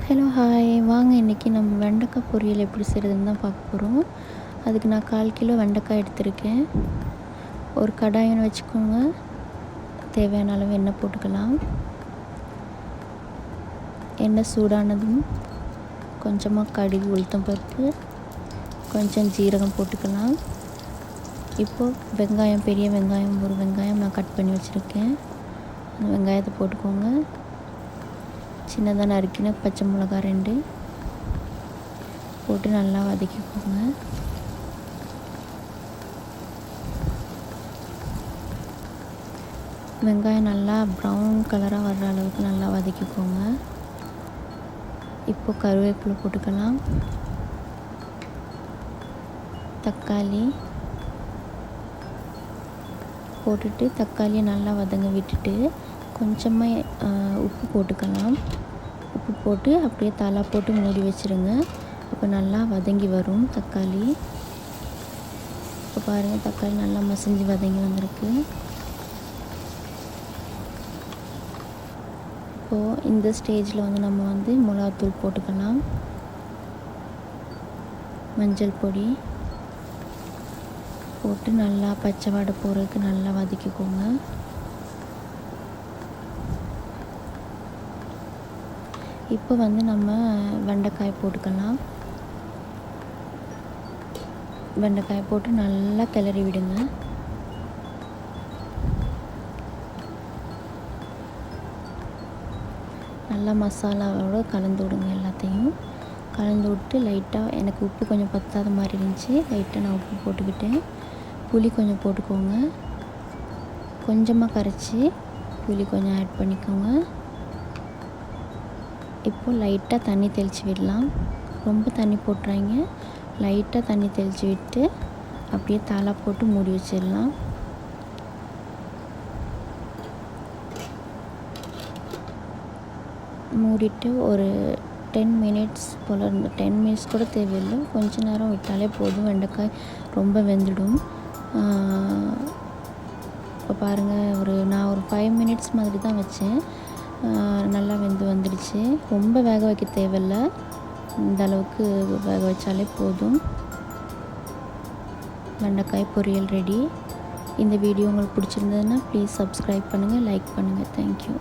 Hello hi வாங்க இன்றைக்கி நம்ம வெண்டைக்காய் பொரியல் எப்படி செய்கிறதுன்னு தான் பார்க்க போகிறோம் அதுக்கு நான் கால் கிலோ வெண்டைக்காய் எடுத்திருக்கேன். ஒரு கடாயின்னு வச்சுக்கோங்க. தேவையான அளவு எண்ணெய் போட்டுக்கலாம். எண்ணெய் சூடானதும் கொஞ்சமாக கடுகு உளுத்தம் பருப்பு கொஞ்சம் ஜீரகம் போட்டுக்கலாம். இப்போது வெங்காயம் பெரிய வெங்காயம் ஒரு வெங்காயம் நான் கட் பண்ணி வச்சுருக்கேன். அந்த வெங்காயத்தை போட்டுக்கோங்க. சின்னதாக நறுக்கின பச்சை மிளகா ரெண்டு. போட்டு நல்லா வதக்கிக்கோங்க. வெங்காயம் நல்லா ப்ரௌன் கலராக வர்ற அளவுக்கு நல்லா வதக்கிக்கோங்க. இப்போ கருவேப்பிலை போட்டுக்கலாம். தக்காளி போட்டுட்டு தக்காளியை நல்லா வதங்க விட்டுட்டு கொஞ்சமாக உப்பு போட்டுக்கலாம். உப்பு போட்டு அப்படியே தலை போட்டு மூடி வச்சுருங்க. அப்போ நல்லா வதங்கி வரும் தக்காளி. இப்போ பாருங்கள் தக்காளி நல்லா மசிஞ்சு வதங்கி வந்திருக்கு. இப்போது இந்த ஸ்டேஜில் வந்து நம்ம வந்து மிளகாத்தூள் போட்டுக்கலாம். மஞ்சள் பொடி போட்டு நல்லா பச்சை வாடை போகிறதுக்கு நல்லா வதக்கிக்கோங்க. இப்போ வந்து நம்ம வெண்டைக்காய் போட்டுக்கலாம். வெண்டைக்காய் போட்டு நல்லா கிளறி விடுங்க. நல்லா மசாலாவோட கலந்து விடுங்க எல்லாத்தையும். கலந்து விட்டு லைட்டாக எனக்கு உப்பு கொஞ்சம் பத்தாத மாதிரி இருந்துச்சு. லைட்டாக நான் உப்பு போட்டுக்கிட்டேன். புளி கொஞ்சம் போட்டுக்கோங்க. கொஞ்சமாக கரைச்சி புளி கொஞ்சம் ஆட் பண்ணிக்கோங்க. இப்போது லைட்டாக தண்ணி தெளித்து விடலாம். ரொம்ப தண்ணி போட்டுறாங்க லைட்டாக தண்ணி தெளித்து விட்டு அப்படியே தலை போட்டு மூடி வச்சிடலாம். மூடிட்டு ஒரு டென் மினிட்ஸ் போல் இருந்து டென் மினிட்ஸ் கூட தேவையில்லை. கொஞ்ச நேரம் விட்டாலே போதும். வெண்டைக்காய் ரொம்ப வெந்துடும். இப்போ பாருங்கள் ஒரு நான் ஒரு ஃபைவ் மினிட்ஸ் மாதிரி தான் வச்சேன். நல்லா வெந்து வந்துடுச்சு. ரொம்ப வேக வைக்க தேவையில்ல. இந்த அளவுக்கு வேக வச்சாலே போதும். வெண்டைக்காய் பொரியல் ரெடி. இந்த வீடியோ உங்களுக்கு பிடிச்சிருந்ததுன்னா ப்ளீஸ் சப்ஸ்கிரைப் பண்ணுங்கள் லைக் பண்ணுங்கள் தேங்க்யூ